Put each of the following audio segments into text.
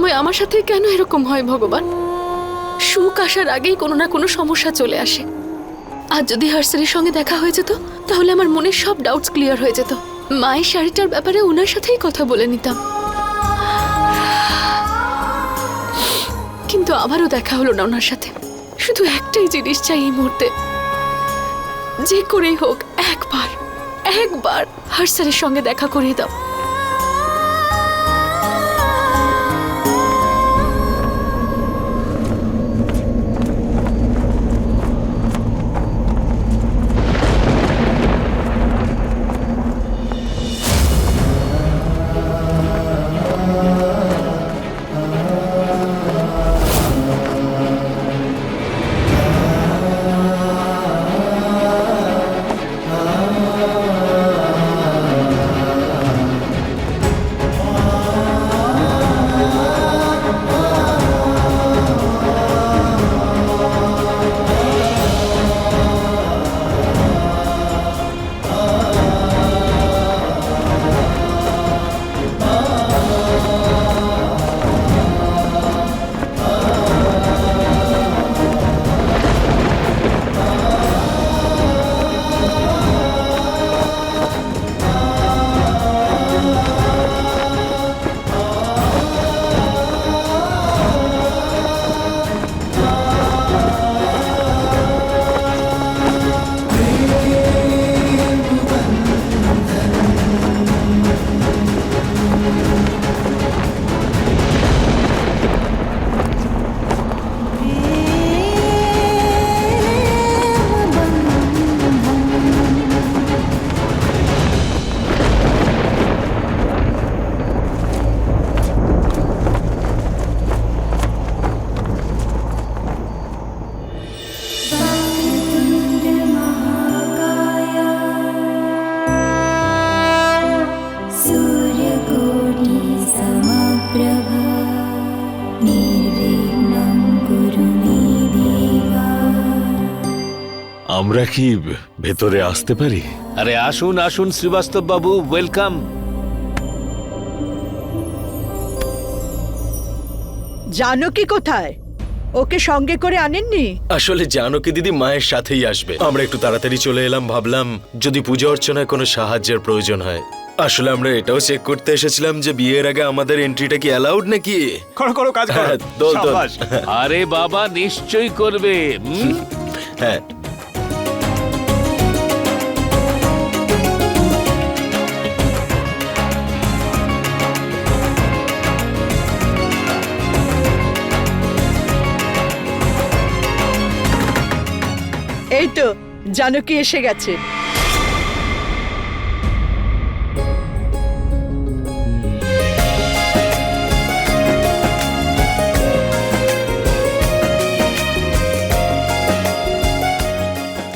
সময় আমার সাথে কেন এরকম হয়, ভগবান? সুখ আসার আগেই কোনো না কোনো সমস্যা চলে আসে। আর যদি হার্সারির সঙ্গে দেখা হয়ে যেত, তাহলে আমার মনের সব ডাউটস ক্লিয়ার হয়ে যেত। মায়ের শাড়িটার ব্যাপারে ওনার সাথেই কথা বলে নিতাম। কিন্তু আবারও দেখা হলো না ওনার সাথে। শুধু একটাই জিনিস চাই এই মুহূর্তে। যে করেই হোক, একবার একবার হার্সারের সঙ্গে দেখা করিয়ে দাও। আমরা কি ভেতরে আসতে পারি? আরে আসুন আসুন শ্রীবাস্তব বাবু ওয়েলকাম। জানকী কোথায়? ওকে সঙ্গে করে আনেননি? আসলে জানকী দিদি মায়ের সাথেই আসবে। আমরা একটু তাড়াতাড়ি চলে এলাম ভাবলাম যদি পূজা অর্চনায় কোনো সাহায্যের প্রয়োজন হয়। আসলে আমরা এটাও চেক করতে এসেছিলাম যে বিয়ের আগে আমাদের এন্ট্রিটা কি অ্যালাউড নাকি? করো করো কাজ করো। হ্যাঁ, দোল, দোল। সাবাস। আরে বাবা নিশ্চয়ই করবে হুম? হ্যাঁ এই তো জানকী এসে গেছে।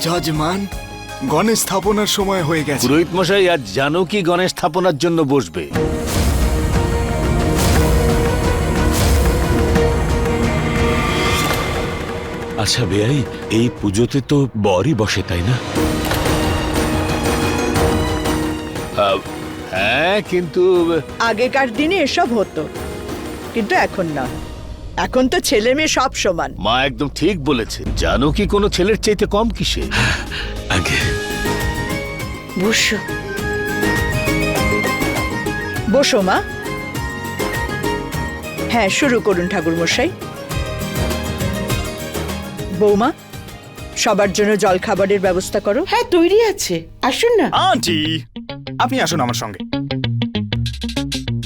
যজমান গণেশ স্থাপনার সময় হয়ে গেছে। পুরোহিত মশাই আজ জানো কি গণেশ স্থাপনার জন্য বসবে। আচ্ছা বেআই এই পুজোতে তো বরই বসে তাই না? হ্যাঁ কিন্তু আগেকার দিনে এসব হতো কিন্তু এখন না। এখন তো ছেলে মেয়ে সব সমান। মা একদম ঠিক বলেছে। জানো কি কোনো ছেলের চাইতে কম কিসে? আগে। বসো। বসো মা। হ্যাঁ শুরু করুন ঠাকুর মশাই বৌমা সবার জন্য জল খাবারের ব্যবস্থা করো। হ্যাঁ তৈরি আছে। আসুন না। আন্টি আপনি আসুন আমার সঙ্গে।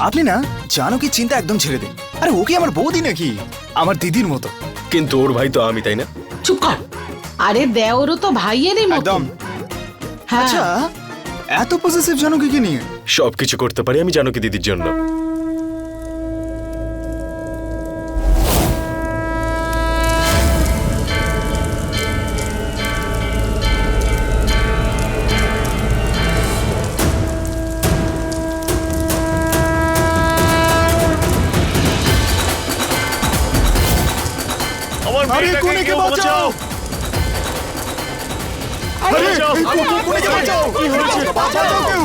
আপনি না জানকীর চিন্তা একদম ছেড়ে দিন। আরে ও কি আমার বৌদি নাকি? আমার দিদির মতো। কিন্তু ওর ভাই তো আমি তাই না? চুপ কর। আরে দেওরও তো ভাইয়েরই মতো। একদম। হ্যাঁ। আচ্ছা এত পজিটিভ জানকীকে নিয়ে? সবকিছু করতে পারি আমি জানো কি দিদির জন্য। বাঁচাও কেউ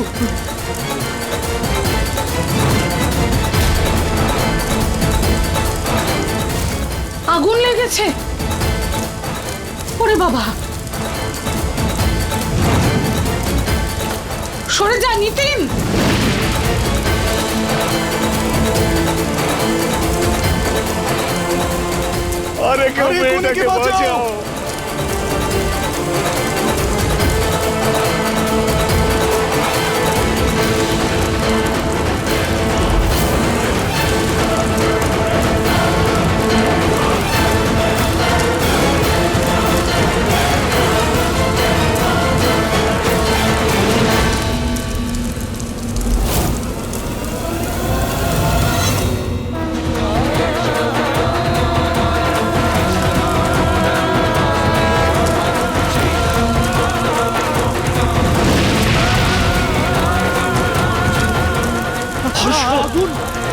আগুন লেগেছে। ওরে বাবা। সরে যা নিতিন। আরে কোনেকে বাঁচাও? أظن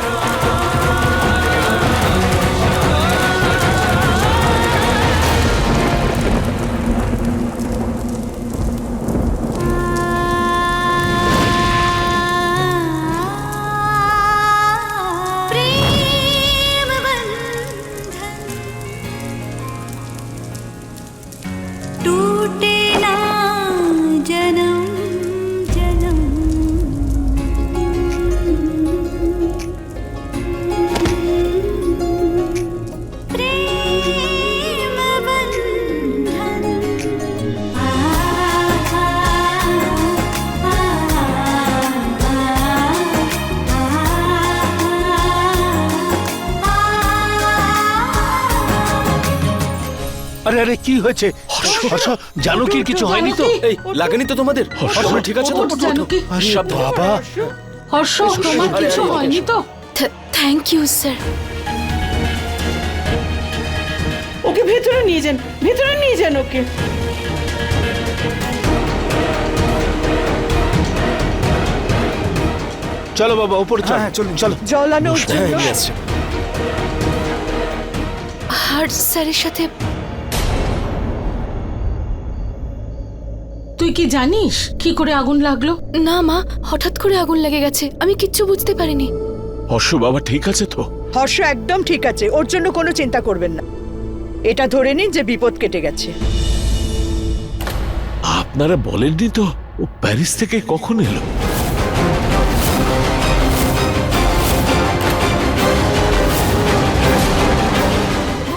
আরে কি হয়েছে? হর্ষ জানকীর কিছু হয়নি তো? এই লাগেনি তো তোমাদের? হর্ষ ঠিক আছে তো? জানকী। বাবা। হর্ষ তোমার কিছু হয়নি তো? Thank you sir. ওকে ভেতরে নিয়ে যান ভেতরে নিয়ে যান ওকে। চলো বাবা উপরে চলো। হ্যাঁ, চলুন, চলো। জল আনো। নিয়ে হার্ট স্যারের সাথে তুই কি জানিস কি করে আগুন লাগল? না মা হঠাৎ করে আগুন লেগে গেছে। আমি কিচ্ছু বুঝতে পারিনি। হর্ষ বাবা ঠিক আছে তো? হর্ষ একদম ঠিক আছে। ওর জন্য কোনো চিন্তা করবেন না। এটা ধরে নিন যে বিপদ কেটে গেছে। আপনারা বলেননি তো ও প্যারিস থেকে কখন এলো?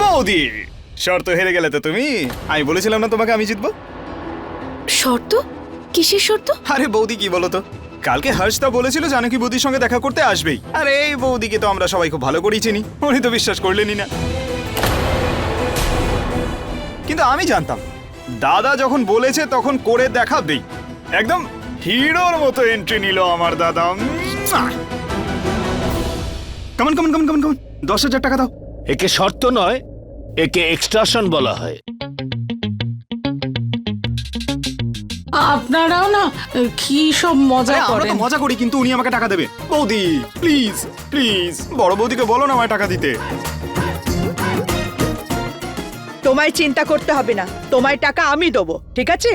বৌদি! শর্ত হেরে গেলে তো তুমি? আমি বলেছিলাম না তোমাকে আমি জিতবো? শর্ত? কিসের শর্ত? আরে বৌদি কি বলো তো কালকে হর্ষদা বলেছিল জানকি বৌদির সঙ্গে দেখা করতে আসবেই। আরে এই বৌদিকে তো আমরা সবাই খুব ভালো করেই চিনি। উনি তো বিশ্বাস করলেনই না। কিন্তু আমি জানতাম দাদা যখন বলেছে তখন করে দেখাবেই। একদম হিরোর মতো এন্ট্রি নিল আমার দাদা। কেমন কেমন কেমন কেমন কেমন দশ হাজার টাকা দাও। একে শর্ত নয় একে এক্সট্রাশন বলা হয়। আপনারাও না কি সব মজা আরে, আমরা করেন? তো মজা করি কিন্তু উনি আমাকে টাকা দেবে। বৌদি প্লিজ প্লিজ বড় বৌদিকে বলো না আমায় টাকা দিতে। তোমায় চিন্তা করতে হবে না তোমায় টাকা আমি দেবো ঠিক আছে?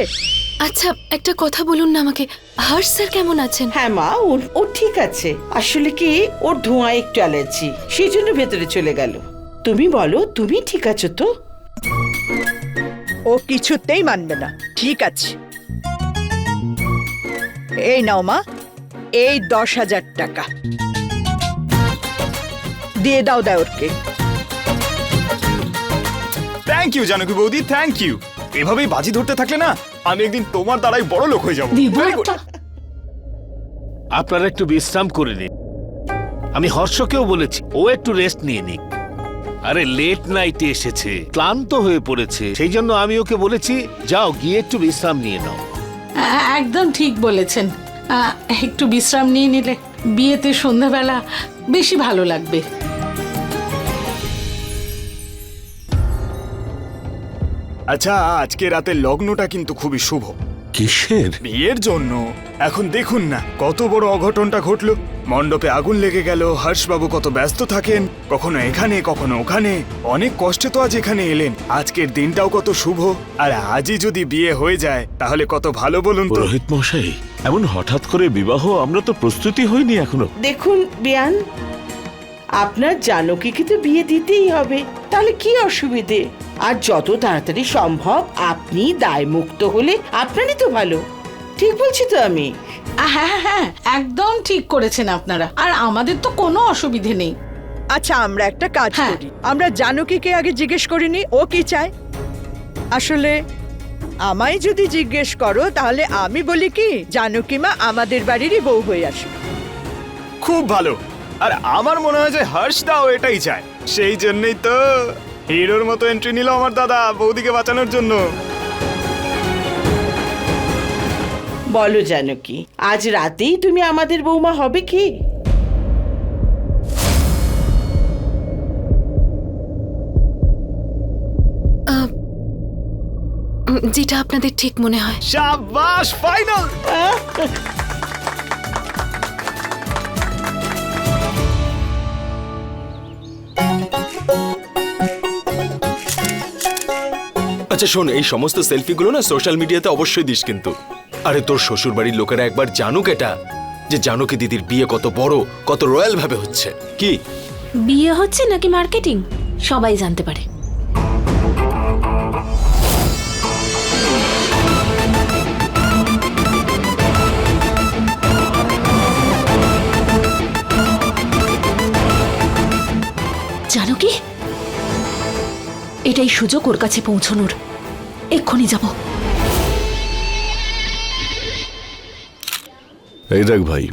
আচ্ছা একটা কথা বলুন না আমাকে। হর্ষ স্যার কেমন আছেন? হ্যাঁ মা ওর ও ঠিক আছে। আসলে কি ওর ধোঁয়া একটু অ্যালার্জি সেই জন্য ভেতরে চলে গেল। তুমি বলো তুমি ঠিক আছো তো? ও কিছুতেই মানবে না ঠিক আছে। এই নাও মা। এই দশ হাজার টাকা। দিয়ে দাও দেওরকে। থ্যাংক ইউ জানকি বৌদি থ্যাংক ইউ এভাবেই বাজি ধরতে থাকলে না আমি একদিন তোমার দ্বারাই বড় লোক হয়ে যাব। Very good. আপনারা একটু বিশ্রাম করে নিন। আমি হর্ষকেও বলেছি ও একটু রেস্ট নিয়ে নিক। আরে লেট নাইটে এসেছে ক্লান্ত হয়ে পড়েছে সেই জন্য আমি ওকে বলেছি যাও গিয়ে একটু বিশ্রাম নিয়ে নাও। একদম ঠিক বলেছেন। একটু বিশ্রাম নিয়ে নিলে বিয়েতে সন্ধ্যাবেলা বেশি ভালো লাগবে। আচ্ছা আজকে রাতে লগ্নটা কিন্তু খুবই শুভ। কিসের? বিয়ের জন্য। এখন দেখুন না কত বড় অঘটনটা ঘটলো। মণ্ডপে আগুন লেগে গেল হর্ষবাবু কত ব্যস্ত থাকেন কখনো এখানে কখনো ওখানে। অনেক কষ্টে তো আজ এখানে এলেন আজকের দিনটাও কত শুভ। আর আজই যদি বিয়ে হয়ে যায় তাহলে কত ভালো বলুন তো। পুরোহিত মশাই এমন হঠাৎ করে বিবাহ আমরা তো প্রস্তুতি হইনি এখনও। দেখুন বিয়ান আপনার জানকীকে তো বিয়ে দিতেই হবে। তাহলে কি অসুবিধে? আর যত তাড়াতাড়ি সম্ভব আপনি দায়মুক্ত হলে আপনারই তো ভালো। ঠিক বলছি তো আমি? হ্যাঁ হ্যাঁ হ্যাঁ একদম ঠিক করেছেন আপনারা। আর আমাদের তো কোনো অসুবিধে নেই। আচ্ছা আমরা একটা কাজ হ্যাঁ। করি। আমরা জানকীকে আগে জিজ্ঞেস করিনি ও কি চায়? আসলে আমায় যদি জিজ্ঞেস করো তাহলে আমি বলি কি জানকী মা আমাদের বাড়িরই বউ হয়ে আসবে খুব ভালো। আর আমার মনে হয় যে হর্ষদাও এটাই চায়। সেই জন্যই তো হিরোর মতো এন্ট্রি নিল আমার দাদা বৌদিকে বাঁচানোর জন্য। বলো জানকী আজ রাতেই তুমি আমাদের বৌমা হবে কি? যেটা আপনাদের ঠিক মনে হয়। শাবাশ ফাইনাল আচ্ছা শোন, এই সমস্ত সেলফিগুলো না সোশ্যাল মিডিয়াতে অবশ্যই দিস কিন্তু। আরে তোর শ্বশুর বাড়ির লোকেরা একবার জানুক এটা, যে জানুকি দিদির বিয়ে কত বড়, কত রয়্যাল ভাবে হচ্ছে। কি? বিয়ে হচ্ছে নাকি মার্কেটিং? সবাই জানতে পারে। জানো কি এটাই সুযোগ ওর কাছে পৌঁছানোর। এক্ষুনি যাব। এই দেখ ভাই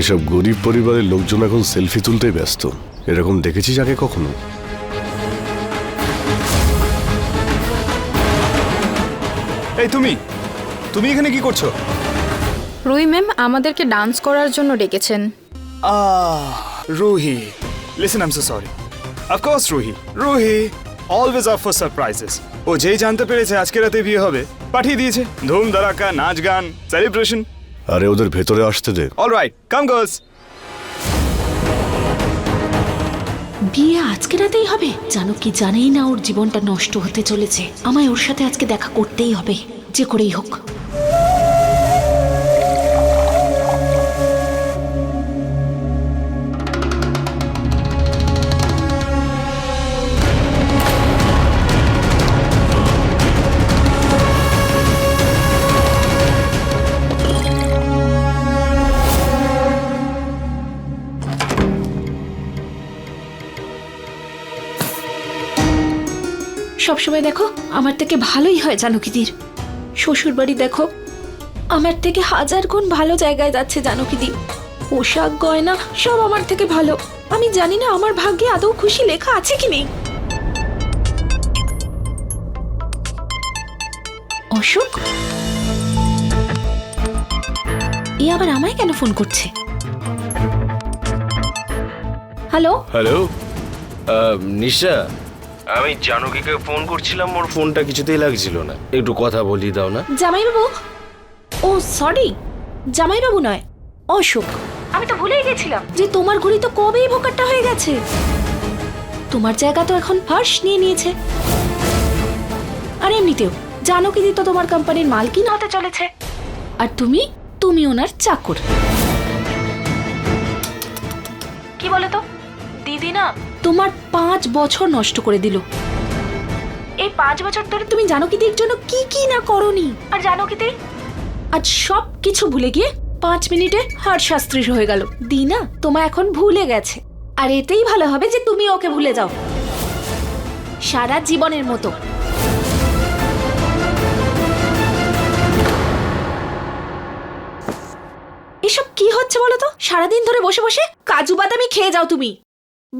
এসব গরিব পরিবারের লোকজন এখন সেলফি তুলতেই ব্যস্ত। এরকম দেখেছিস আগে কখনো? এই তুমি তুমি এখানে কি করছ? রুই ম্যাম আমাদেরকে ডান্স করার জন্য ডেকেছেন। আহ Ruhi. Listen I am so sorry of course Ruhi. Ruhi always of for surprises ও যেই জানতে পেরেছে আজকে রাতে বিয়ে হবে পাঠিয়ে দিয়েছে। ধুম ধারাকা নাচ গান সেলিব্রেশন আরে ওদের ভেতরে আসতে দে। অলরাইট কাম গার্লস বিয়ে আজকে রাতেই হবে? জানো কি জানেই না ওর জীবনটা নষ্ট হতে চলেছে। আমায় ওর সাথে আজকে দেখা করতেই হবে। যে করেই হোক। সবসময় দেখো, আমার থেকে ভালোই হয় জানকিদির। শ্বশুর বাড়ি দেখো, আমার থেকে হাজার গুণ ভালো জায়গায় যাচ্ছে জানকিদি। পোশাক, গয়না সব আমার থেকে ভালো। আমি জানি না আমার ভাগ্যে আদৌ খুশি লেখা আছে কি নেই। অশোক? এ আবার আমায় কেন ফোন করছে? হ্যালো? হ্যালো? নিশা? আমি জানকীকে ফোন করছিলাম ওর ফোনটা কিছুতেই লাগছিল না। একটু কথা বলি দাও না। জামাইবাবু? ও সরি জামাইবাবু নয় অশোক। আমি তো ভুলেই গেছিলাম। যে তোমার ঘড়ি তো কবেই ভোকারটা হয়ে গেছে? তোমার জায়গা তো এখন হর্ষ নিয়ে নিয়েছে। আর এমনিতেও জানো কি তো তোমার কোম্পানির মালকিন হতে চলেছে। আর তুমি তুমি ওনার চাকর। কি বলে তো? দিদি না তোমার পাঁচ বছর নষ্ট করে দিল। এই পাঁচ বছর ধরে তুমি জানকীদের জন্য কি কি না করনি? আর জানকীতে আজ সব কিছু ভুলে গিয়ে পাঁচ মিনিটে হার শাস্ত্রীর হয়ে গেল। দিনা তোমা এখন ভুলে গেছে। আর এতেই ভালো হবে যে তুমি ওকে ভুলে যাও। সারা জীবনের মতো। এসব কি হচ্ছে বলো তো? সারাদিন ধরে বসে বসে কাজু বাদামই খেয়ে যাও তুমি।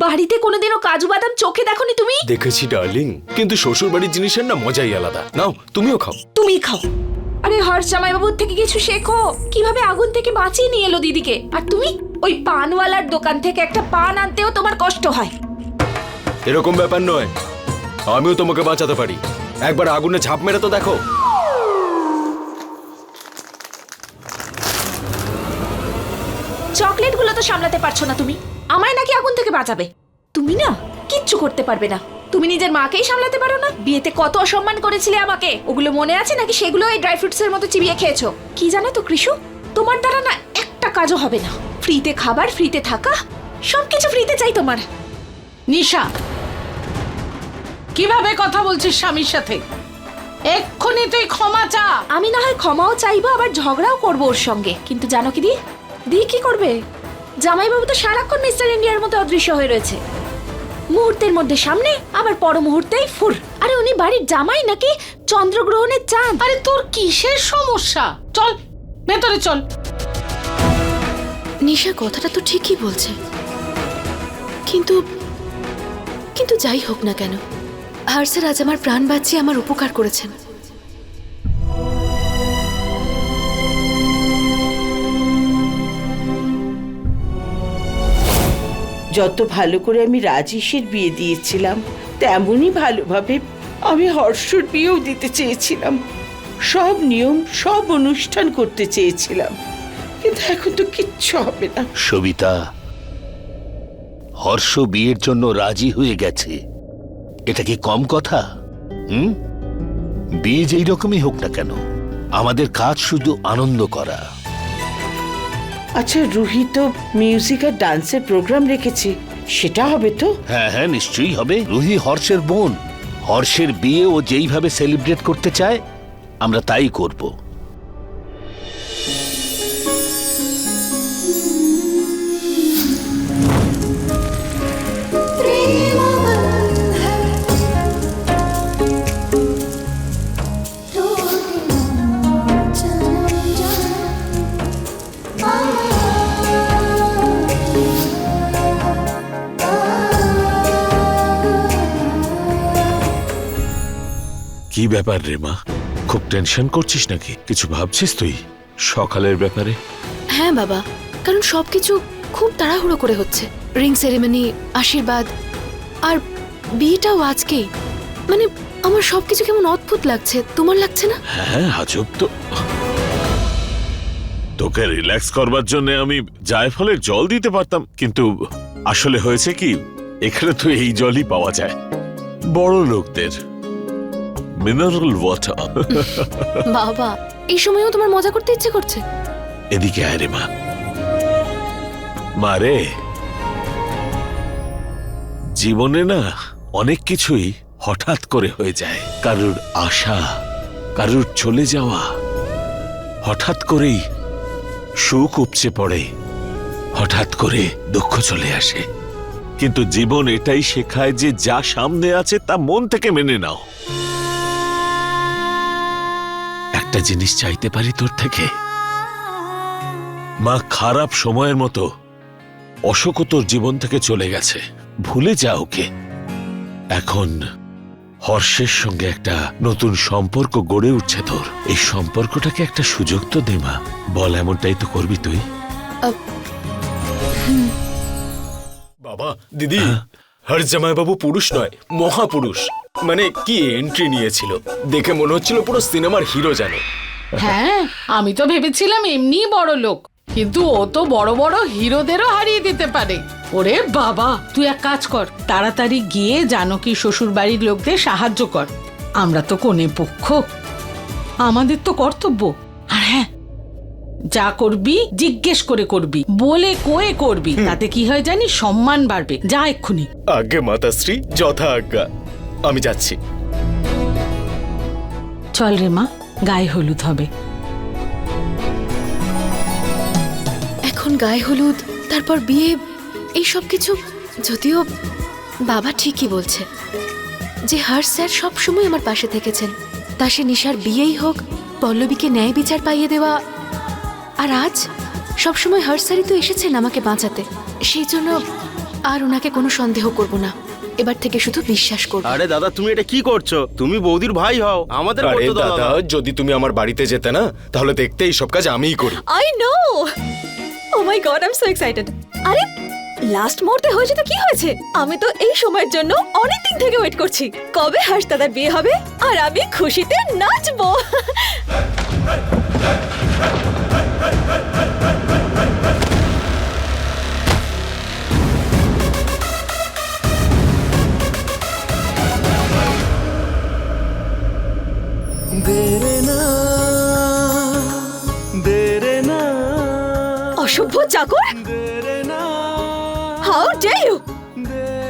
বাড়িতে কোনোদিনও কাজু বাদাম চোখে দেখোনি তুমি? দেখেছি ডার্লিং। কিন্তু শ্বশুর বাড়ির জিনিসের না মজাই আলাদা। নাও তুমিও খাও। তুমি খাও। আরে হর্ষ জামাইবাবুর থেকে কিছু শেখো। কীভাবে আগুন থেকে বাঁচিয়ে নিয়ে এলো দিদিকে? আর তুমি? ওই পানওয়ালার দোকান থেকে একটা পান আনতেও তোমার কষ্ট হয়। এরকম ব্যাপার নয়। আমিও তোমাকে বাঁচাতে পারি। একবার আগুনে ঝাঁপ মেরে তো দেখো। চকলেটগুলো তো সামলাতে পারছ না তুমি। আমায় নাকি আগুন থেকে বাঁচাবে? তুমি না কিচ্ছু করতে পারবে না। তুমি নিজের মাকেই সামলাতে পারো না। বিয়েতে কত অসম্মান করেছিলে আমাকে। ওগুলো মনে আছে নাকি সেগুলো এই ড্রাই ফ্রুটসের মতো চিবিয়ে খেয়েছো? কি জানো তো কৃষু? তোমার দ্বারা না একটা কাজও হবে না। ফ্রিতে খাবার ফ্রিতে থাকা সবকিছু ফ্রিতে চাই তোমার। নিশা কীভাবে কথা বলছিস স্বামীর সাথে? এক্ষুনি তুই ক্ষমা চা। আমি না হয় ক্ষমাও চাইব আবার ঝগড়াও করব ওর সঙ্গে। কিন্তু জানো কি দি? দি কি করবে? জামাইবাবু তো সারাক্ষণ মিস্টার ইন্ডিয়ার মতো অদৃশ্য হয়ে রয়েছে। মুহূর্তের মধ্যে সামনে আবার পর মুহূর্তেই ফুর। আরে উনি বাড়ির জামাই নাকি চন্দ্রগ্রহণের চাঁদ? আরে তোর কিসের সমস্যা? চল ভেতরে চল। নিশা কথাটা তো ঠিকই বলছে। কিন্তু কিন্তু যাই হোক না কেন। হার্সের আজ আমার প্রাণ বাঁচিয়ে আমার উপকার করেছেন। যত ভালো করে আমি রাজেশের বিয়ে দিয়েছিলাম, তেমনই ভালোভাবে আমি হর্ষর বিয়েও দিতে চেয়েছিলাম। সব নিয়ম, সব অনুষ্ঠান করতে চেয়েছিলাম। কিন্তু এখন তো কিচ্ছু হবে না। সবিতা, হর্ষ বিয়ের জন্য রাজি হয়ে গেছে। এটা কি কম কথা? হুম? বিয়ে যেই রকমই হোক না কেন, আমাদের কাজ শুধু আনন্দ করা। আচ্ছা রুহি তো মিউজিক আর ডান্সের প্রোগ্রাম রেখেছে। সেটা হবে তো? হ্যাঁ হ্যাঁ নিশ্চয়ই হবে। রুহি হর্ষের বোন। হর্ষের বিয়ে ও যেইভাবে সেলিব্রেট করতে চায়, আমরা তাই করব। কি ব্যাপার রে মা? খুব টেনশন করছিস নাকি? কিছু ভাবছিস তুই সকালের ব্যাপারে? হ্যাঁ বাবা কারণ সবকিছু খুব তাড়াহুড়ো করে হচ্ছে। রিং সেরেমনি আশীর্বাদ আর বিয়েটাও আজকেই। মানে আমার সবকিছু কেমন অদ্ভুত লাগছে তোমার লাগছে না? হ্যাঁ আজব তো। তোকে রিল্যাক্স করবার জন্য আমি জায়ফলের জল দিতে পারতাম কিন্তু আসলে হয়েছে কি এখানে তো এই জলই পাওয়া যায়। বড় লোকদের মিনারেল ওয়াটার বাবা এই সময়ও তোমার মজা করতে ইচ্ছে করছে? এদিকে আয় রে মা। মা রে জীবনে না অনেক কিছুই হঠাৎ করে হয়ে যায়। কারুর আশা কারুর চলে যাওয়া হঠাৎ করেই সুখ উপচে পড়ে হঠাৎ করে দুঃখ চলে আসে। কিন্তু জীবন এটাই শেখায় যে যা সামনে আছে তা মন থেকে মেনে নাও। একটা জিনিস চাইতে পারি তোর থেকে। মা খারাপ সময়ের মতো অশোক তোর জীবন থেকে চলে গেছে। ভুলে যা ওকে। এখন হর্ষের সঙ্গে একটা নতুন সম্পর্ক গড়ে উঠছে তোর। এই সম্পর্কটাকে একটা সুযোগ তো দে মা। বল এমনটাই তো করবি তুই। বাবা দিদি। হর জামাইবাবু পুরুষ নয়, মহাপুরুষ। মানে কি এন্ট্রি নিয়েছিল? দেখে মনে হচ্ছিল পুরো সিনেমার হিরো জানে হ্যাঁ আমি তো ভেবেছিলাম এমনি বড় লোক। কিন্তু ও তো বড় বড় হিরোদেরও হারিয়ে দিতে পারে। ওরে বাবা, তুই এক কাজ কর, তাড়াতাড়ি গিয়ে জানকী শ্বশুর বাড়ির লোকদের সাহায্য কর। আমরা তো কোনে পক্ষ। আমাদের তো কর্তব্য। আর হ্যাঁ যা করবি জিজ্ঞেস করে করবি বলে কয়ে করবি তাতে কি হয় জানি সম্মান বাড়বে। যা এক্ষুনি। আজ্ঞে মাতাশ্রী যথা আজ্ঞা। আমি যাচ্ছি। চল রে মা গায়ে হলুদ হবে। এখন গায়ে হলুদ তারপর বিয়ে এই সব কিছু যদিও বাবা ঠিকই বলছে। যে হার স্যার সবসময় আমার পাশে থেকেছেন। তা সে নিশার বিয়েই হোক পল্লবীকে ন্যায় বিচার পাইয়ে দেওয়া আর আজ? সবসময় হার স্যারই তো এসেছেন আমাকে বাঁচাতে। সেই জন্য আর ওনাকে কোনো সন্দেহ করব না। এবার থেকে শুধু বিশ্বাস করব। আরে দাদা তুমি এটা কি করছ? তুমি বৌদির ভাই হও। আমাদের আরে দাদা যদি তুমি আমার বাড়িতে যেতে না তাহলে দেখতে এই সব কাজ আমিই করি। I know oh my god I am so excited আরে লাস্ট মুহূর্তে হয়েছে তো কি হয়েছে? আমি তো এই সময়ের জন্য অনেক দিন থেকে ওয়েট করছি। কবে হাস দাদার বিয়ে হবে? আর আমি খুশিতে নাচবো। অসভ্য চাকর। ডে ইউ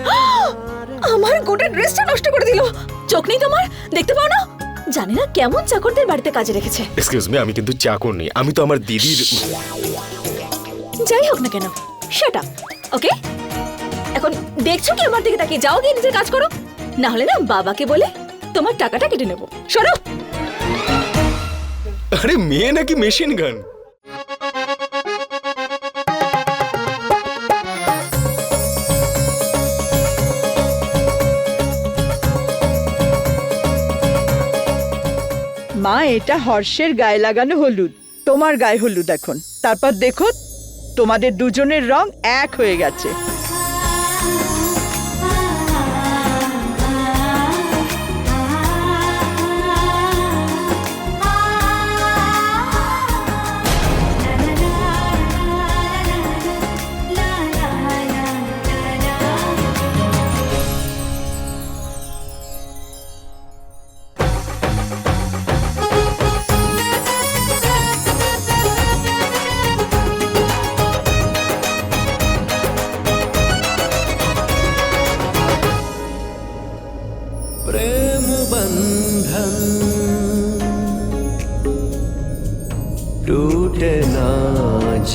আমার গোটা ড্রেসটা নষ্ট করে দিল। চোখ নেই তোমার? দেখতে পাও না? জানি না কেমন চাকরদের বাড়িতে কাজে রেখেছে। এক্সকিউজ মি আমি কিন্তু চাকর নেই আমি তো আমার দিদির যাই হোক না কেন সেটা আপ ওকে এখন দেখছ কি আমার দিকে তাকিয়ে? যাও গিয়ে নিজের কাজ করো। না হলে না বাবাকে বলে তোমার টাকাটা কেটে নেব। সরো। আরে মেয়ে নাকি মেশিন গান মা, এটা হর্ষের গায়ে লাগানো হলুদ। তোমার গায়ে হলুদ এখন। তারপর দেখো, তোমাদের দুজনের রং এক হয়ে গেছে।